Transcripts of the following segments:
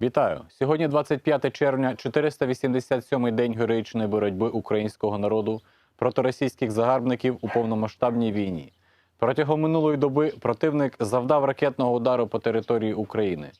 Вітаю! Сьогодні 25 червня, 487-й день героїчної боротьби українського народу проти російських загарбників у повномасштабній війні. Протягом минулої доби противник завдав ракетного удару по території України,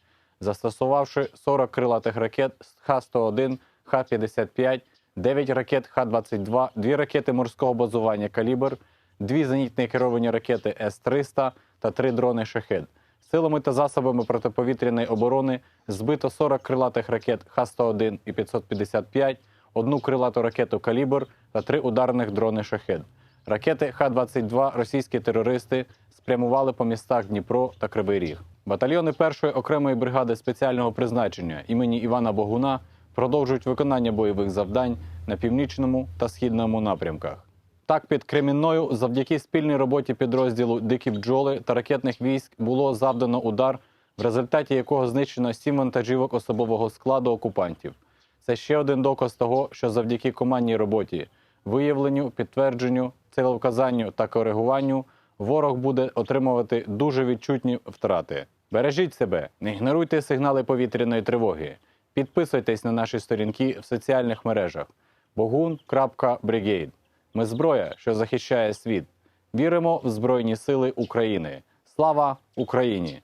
застосувавши 40 крилатих ракет з Х-101, Х-55, 9 ракет Х-22, 2 ракети морського базування «Калібр», 2 зенітні керовані ракети С-300 та 3 дрони «Шахед». Силами та засобами протиповітряної оборони збито 40 крилатих ракет Х-101 і 555, одну крилату ракету «Калібр» та три ударних дрони «Шахед». Ракети Х-22 російські терористи спрямували по містах Дніпро та Кривий Ріг. Батальйони першої окремої бригади спеціального призначення імені Івана Богуна продовжують виконання бойових завдань на північному та східному напрямках. Так, під Кремінною, завдяки спільній роботі підрозділу Дикі бджоли та ракетних військ було завдано удар, в результаті якого знищено сім вантажівок особового складу окупантів. Це ще один доказ того, що завдяки командній роботі, виявленню, підтвердженню, цілевказанню та коригуванню ворог буде отримувати дуже відчутні втрати. Бережіть себе, не ігноруйте сигнали повітряної тривоги. Підписуйтесь на наші сторінки в соціальних мережах bogun.brigade. Ми зброя, що захищає світ. Віримо в Збройні Сили України. Слава Україні!